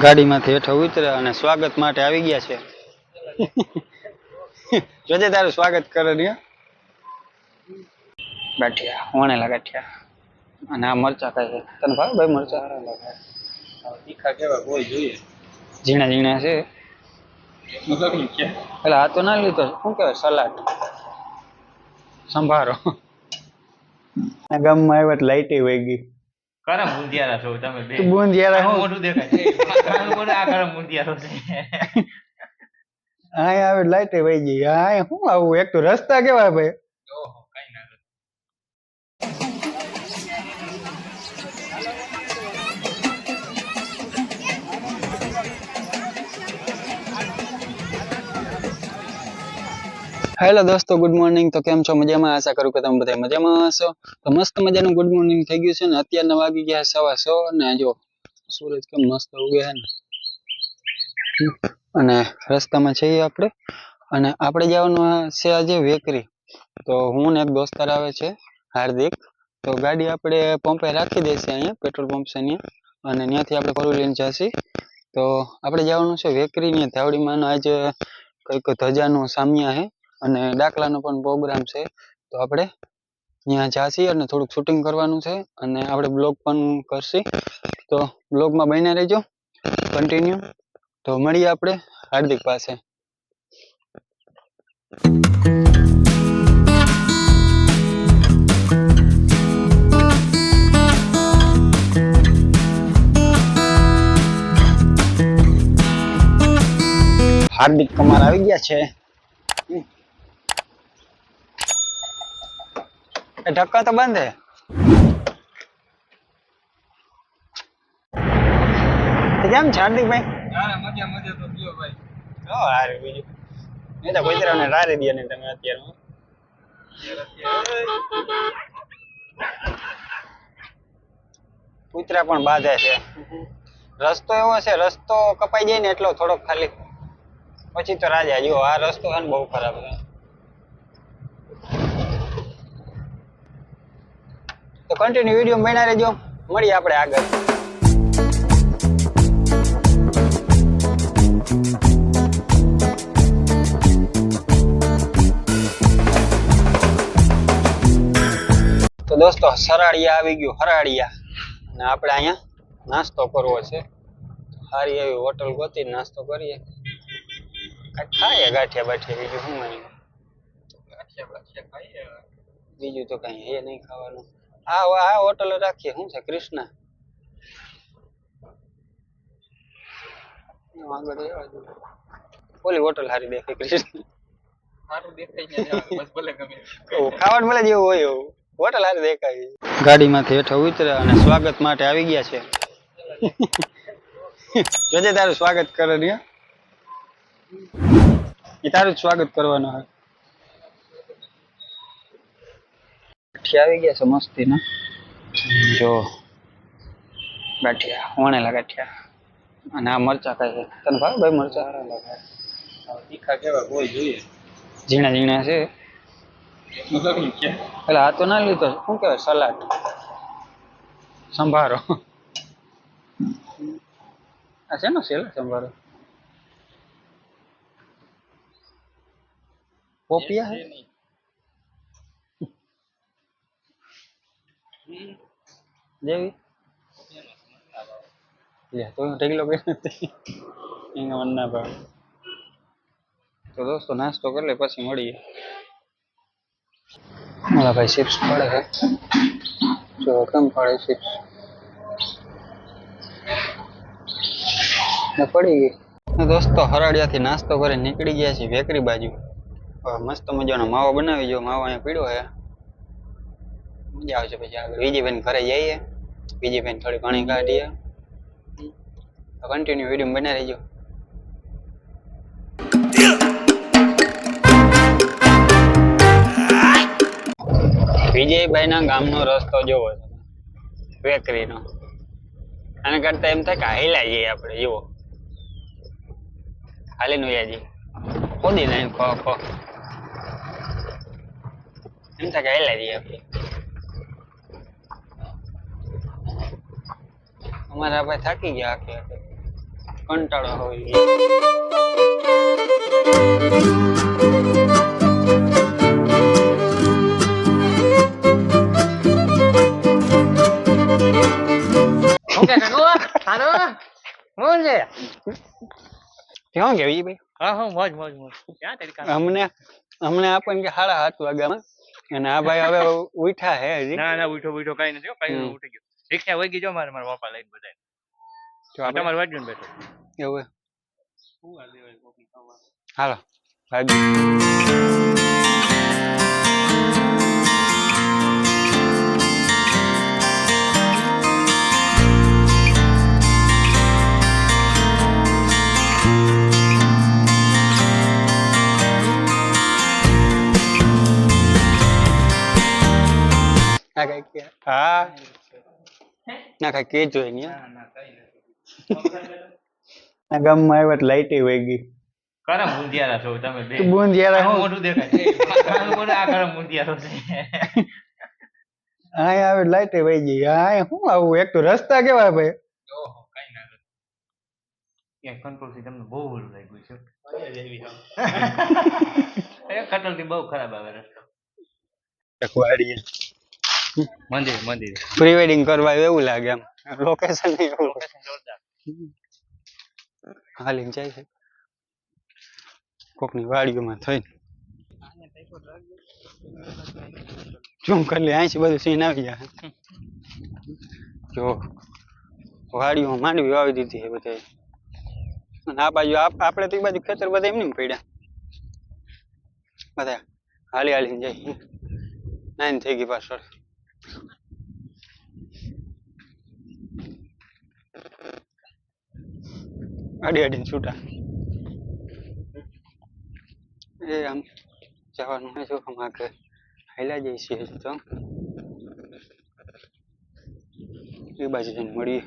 ગાડીમાંથી હેઠળ ઉતર્યા અને સ્વાગત માટે આવી ગયા છે. જોજે તારું સ્વાગત કરે ને ગાંઠિયા વણેલા ગાંઠિયા અને આ મરચા ખાય છે. તને ભાવે ભાઈ મરચા? તીખા કેવા કોઈ જોઈએ. ઝીણા ઝીણા છે. એટલે આ તો ના લીધો શું કહેવાય સલાડ? સંભારો. આ ગામમાં આવ્યા લાઈટ વહી ગઈ કરમ મુંદિયારા છો તમે બે. તું બુંદ યાર આનું હું? મોઢું દેખાય મોઢું આ કરમ મુંદિયારો છે. આય આવે લાઈટે વહી ગઈ. આય શું આવું? એક તો રસ્તા કેવા ભાઈ? ઓહો. હેલો દોસ્તો ગુડ મોર્નિંગ તો કેમ છો? મજામાં? આશા કરું કે તમે બધા મજામાં હશો. તો મસ્ત મજાનું ગુડ મોર્નિંગ થઈ ગયું છે ને. અત્યારના વાગી ગયા સવા સો ને જો, સૂરજ કેમ મસ્ત ઉગ્યા છે ને? અને રસ્તામાં છીએ આપણે. અને આપણે જવાનું છે આજે વેકરી. તો હું ને એક દોસ્તાર આવે છે, હાર્દિક. તો ગાડી આપણે પંપે રાખી દેશે અહીંયા, પેટ્રોલ પંપ છે અહીંયા. અને ત્યાંથી આપણે ફોર લઈને જશે. તો આપણે જવાનું છે વેકરી ને ધાવડીમાં આજે કંઈક ધજાનું સામ્યા છે. અને દાખલાનો પણ પ્રોગ્રામ છે. તો આપણે ત્યાં જાસી અને થોડુંક શૂટિંગ કરવાનું છે અને આપણે બ્લોગ પણ કરશી. તો બ્લોગમાં બન્યા રહેજો. કન્ટિન્યુ તો મળીએ આપણે હાર્દિક પાસે. હાર્દિક કમાર આવી ગયા છે. ઢક્કા તો બંધ હે. કેમ છે હાર્દિકભાઈ મજા મજા તો કયો ભાઈ. ઓ હારે બીજું? નહીં તો કુતરાને રારી દે ને તમે અત્યારે કૂતરા પણ બાંધે છે. રસ્તો એવો છે રસ્તો કપાઈ જાય ને એટલો થોડોક ખાલી. પછી તો રાજા જો આ રસ્તો છે ને બહુ ખરાબ છે. તો કન્ટિન્યુ વીડિયો બન્યા રહેજો. મળીએ આપણે આગળ. તો દોસ્તો સરાડિયા આવી ગયું હરાડિયા અને આપણે અહીંયા નાસ્તો કરવો છે. સારી એવી હોટલ ગોતી નાસ્તો કરીએ. ખાઈએ ગાંઠિયા બાઠિયા બીજું શું માની ગાંઠિયા બાઠિયા ખાઈએ. બીજું તો કઈ એ નહીં ખાવાનું. આ આ હોટલ રાખીએ. શું છે કૃષ્ણા. ઓલી હોટલ સારી દેખાય કૃષ્ણ. ખાવાનું મળે જેવું હોય એવું. હોટલ હારી દેખાય. ગાડીમાંથી હેઠો ઉતરે અને સ્વાગત માટે આવી ગયા છે. જોજે તારું સ્વાગત કરે ને એ તારું જ સ્વાગત કરવાનું હોય. ગાંઠિયા આવી ગયા છે મસ્તી ના જો. ગાંઠિયા વણેલા ગાંઠિયા. અને આ મરચા ખાય છે. તને ભાવે ભાઈ મરચા? તીખા કેવા કોઈ જોઈએ. ઝીણા ઝીણા છે. છે એટલે આ તો ના લીધો શું કહેવાય સલાડ. સંભારો. આ શેનો ને લે સંભારો પોપિયા? હે તો ઢગલો એના મન ના ભાવે. તો દોસ્તો, નાસ્તો કરી લે, પછી મળીએ. મારા ભાઈ ચિપ્સ પડે છે. જો, કેમ પડે ચિપ્સ પડી ગઈ. દોસ્તો હરાડિયાથી નાસ્તો કરી નીકળી ગયા છે બેકરી બાજુ. મસ્ત મજાનો માવો બનાવી જો, માવો અહીંયા પીડો છે. મજા આવશે પછી આગળ. વિજયભાઈ ઘરે જઈએ વિજયભાઈ થોડી ઘણી કાઢીએ. કન્ટિન્યુ વીડિયો બનાવી રહેજો. વિજયભાઈ ના ગામનો રસ્તો જોવો તમે બેકરીનો આના કરતા એમ થાય કે હાલ્યા જઈએ આપણે, જુઓ. હાલી નું યાજી. ખોદી નહીં ખો ખો. એમ થાય કે હાલ્યા જઈએ આપણે. અમારા ભાઈ થાકી ગયા આખે આખે કંટાળો હોય ઓકે કાકો હાલો. હું છે? ક્યાં કેવી ભાઈ? હા હા મોજ મોજ મોજ. ક્યાં તારી કાકા અમને અમને આપણને કે સાડા સાત વાગ્યામાં. અને આ ભાઈ હવે ઉઠ્યા હે હજી. ના ના ઉઠો ઉઠો કઈ નથી હો, કઈ હમ. નથી ઉઠી ગયો. રિક્ષા વહી ગઈ જો મારે મારા પપ્પા લઈને બધા તો આપણે તમારે વાંચ્યું ને બેઠો એવું શું હાલ દેવાય કોફી ખાવા હાલો ભાગી આ કઈ કે હા ના કઈ કે જોઈ ને ના ના કઈ નથી. આ ગામમાં આવ્યા એટલે લાઈટ વહી ગઈ કરમ મુંધિયારા છો તમે બે. બુંદ યાર હું? મોઢું દેખાય મોઢું આ કરમ મુંધિયારો છે. અહીંયા આવે લાઈટ વહી ગઈ. અહીંયા શું આવું? એક તો રસ્તા કેવા ભાઈ? ઓહો કઈ ના કરે. કંટ્રોલથી તમને બહુ ઓલું લાગ્યું છે. એ કંટ્રોલથી બહુ ખરાબ આવે રસ્તો. વાડીએ. મંદિર મંદિર. પ્રી વેડિંગ કરવા આવ્યું એવું લાગે એમ લોકેશન એવું. લોકેશન જોરદાર. હાલીને જાય છે. કોકની વાડીઓમાં થઈને. ઝૂમ કરી લે? અહીંથી બધું સીન આવી જાય જો વાડીઓમાં માંડવી વાવી દીધી છે બધે અને આ બાજુ આપ- આપણે તો એ બાજુ ખેતર બધા એમને એમ પડ્યા. બધા હાલી હાલીને જાય. નાઈન થઈ ગઈ પાછળ. અડી અડીને છૂટા. એ આમ જવાનું હોય જો આમ આગળ હાલ્યા જઈએ છીએ તો. એ બાજુ જઈને મળીએ.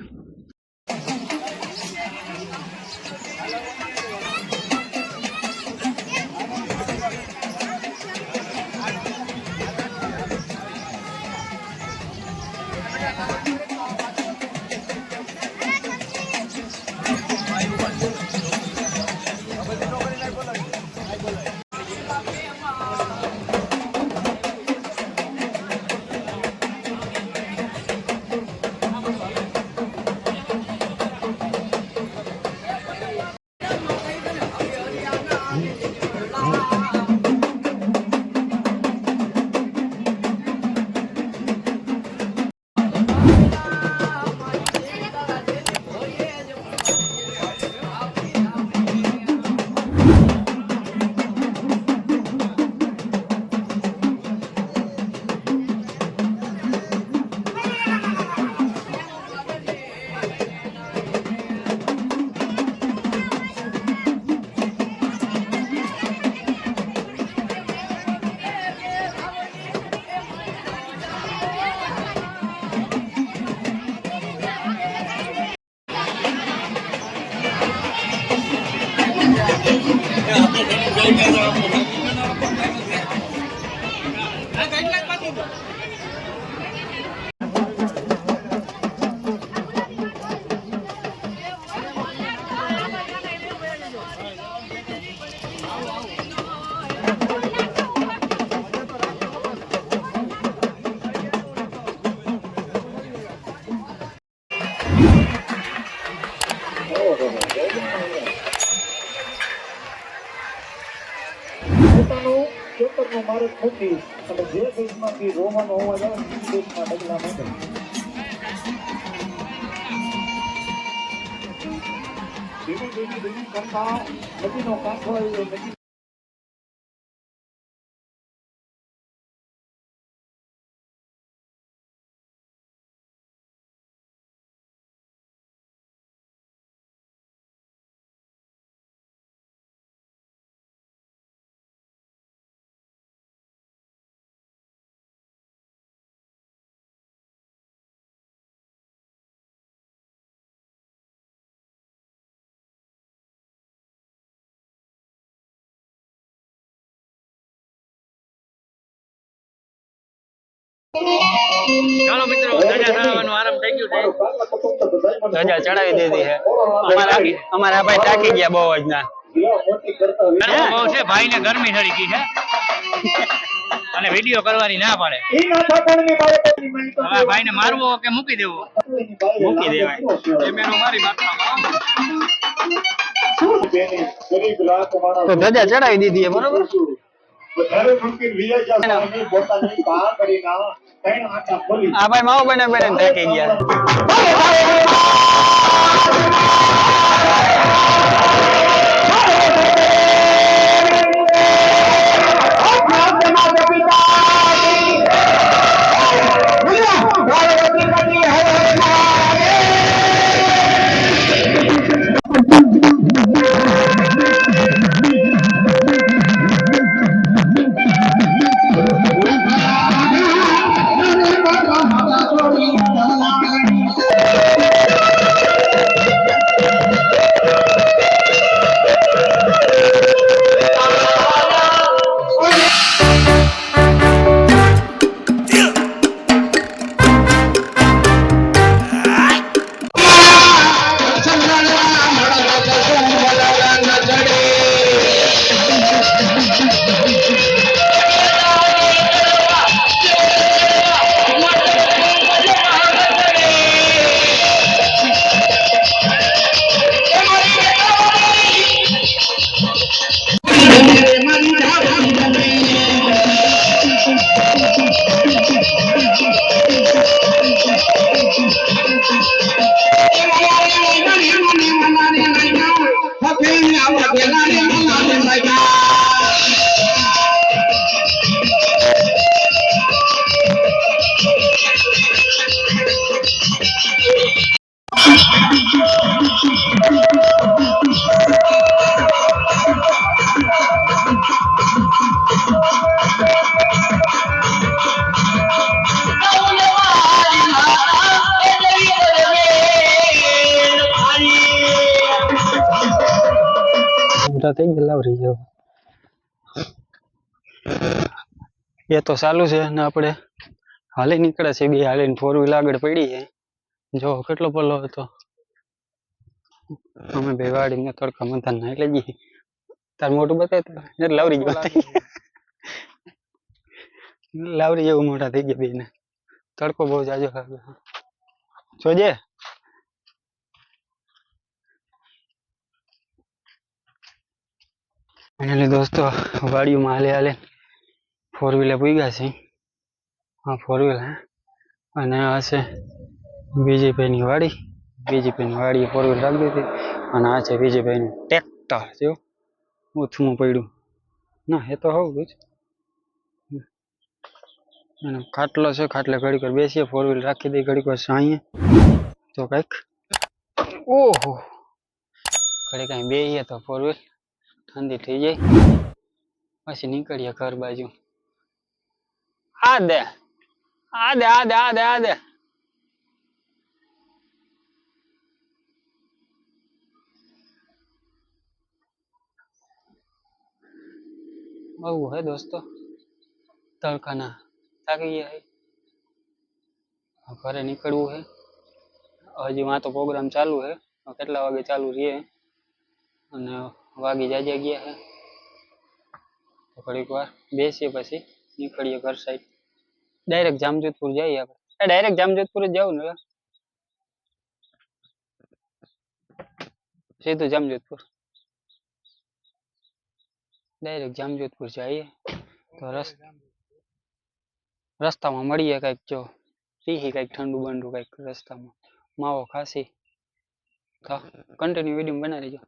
પોતાનું ખેતરનું મારે મૂકી અને જે દેશમાંથી રોવાનો હોવા જાય તે દેશમાં ડગલા માંડે ધીમે ધીમે ધીમે કરતા નદીનો કાંઠો આવ્યો, નદી ચાલો મિત્રો ધજા ચડાવવાનો આરામ થઈ ગયું છે. ધજા ચડાવી દીધી છે. અમારા અમારા ભાઈ ટાકી ગયા બહુ જ ના. બહુ છે ભાઈ ને ગરમી સડી ગઈ છે. અને વીડિયો કરવાની ના પાડે. ભાઈ ને મારવો કે મૂકી દેવો? મૂકી દેવાય. કેમેરો મારી તો ધજા ચડાવી દીધી બરોબર? વધારે મુમકિન વિજય જાસવાની પોતાની બહાર કરી ત્રણ આટા ખોલી આ ભાઈ માવો બને બને થાકી ગયા. એ તો ચાલુ છે ને આપણે હાલી નીકળે છે બે હાલીને ફોર વ્હીલ આગળ પડી છે. જો કેટલો પલ્લો હતો અમે બેવાડીને તડકા મંથાન નાઈ લઈ જઈએ તાર મોટું બતાય તો એટલે લાવરી જેવા લાવરી જેવું મોટા થઈ ગયા બેને તડકો બહુ જાજો લાગે. જોજે. ફાઇનલી દોસ્તો વાડીઓમાં હાલે હાલે ફોર વ્હીલર પૂગ્યા છે. હા ફોર વ્હીલર હે. અને આ છે બીજીભાઈની વાડી. બીજીભાઈની વાડીએ ફોર વ્હીલ રાખી દીધી અને આ છે બીજીભાઈનું ટ્રેક્ટર. જો ઉથમું પડ્યું. ના, એ તો હોવું જ. અને ખાટલો છે, ખાટલે ઘડીક બેસીએ ફોર વ્હીલ રાખી દઈએ, ઘડીક વાર સાંઈએ. તો કંઈક. ઓહો. ઘડી કાંઈ બેસીએ તો ફોર વ્હીલ ઠંડી થઈ જાય. પછી નીકળીએ ઘર બાજુ. આ દે આ દે આ દે આ દે આ દે બહુ હે દોસ્તો તડકાના થાકી ગયા હે હવે ઘરે નીકળવું હે હજી વાં તો પ્રોગ્રામ ચાલુ હે કેટલા વાગે ચાલુ રહે અને વાગી જાજે ગયા હે। તો ઘડીક વાર બેસીએ પછી નીકળીએ ઘર સાઈડ ડાયરેક્ટ જામજોધપુર જઈએ આપણે. ડાયરેક્ટ જામજોધપુર જ જવું ને સીધું જામજોધપુર. ડાયરેક્ટ જામજોધપુર જઈએ. તો રસ રસ્તામાં મળીએ કંઈક જો. પીહી કંઈક ઠંડુ બંડુ કંઈક રસ્તામાં. માવો ખાસી. તો કન્ટિન્યુ વીડિયો બનાવી લેજો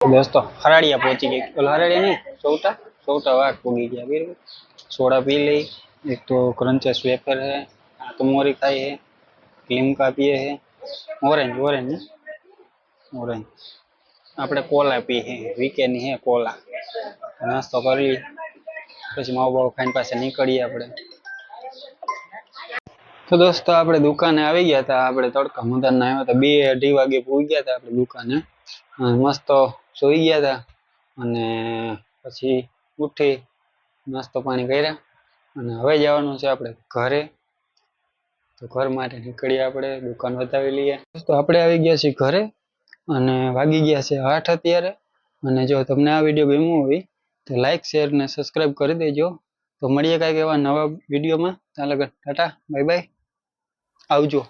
દોસ્તો હરાડિયા પહોંચી ગઈ. ઓલા હરાડિયા નહીં? સૌટા? સૌટા વાઘ પૂગી ગયા બરાબર સોડા પી લઈ. એક તો ક્રંચેસ વેફર હે આ તો મોરી ખાઈ હે. લીમકા પીએ હે. Orange orange orange. આપણે કોલા પીએ હે વીકેની હે કોલા. નાસ્તો કરી, પછી માવો બાવો ખાઈને પાછા નીકળીએ આપણે. તો દોસ્તો, આપણે દુકાને આવી ગયા હતા આપણે તડકા મદારના આવ્યા હતા બે અઢી વાગે પૂરી ગયા હતા આપણે દુકાને. મસ્ત સુઈ ગયા હતા અને પછી ઉઠી નાસ્તો પાણી કર્યા. અને હવે જવાનું છે આપણે ઘરે. તો ઘર માટે નીકળીએ આપણે, દુકાન બતાવી લઈએ. તો આપણે આવી ગયા છીએ ઘરે. અને વાગી ગયા છે આઠ અત્યારે. અને જો તમને આ વીડિયો ગમ્યો હોય, તો લાઇક શેર ને સબસ્ક્રાઈબ કરી દેજો. તો મળીએ કાંઈક એવા નવા વિડીયોમાં. ત્યાં લગન. ટાટા. બાય બાય આવજો.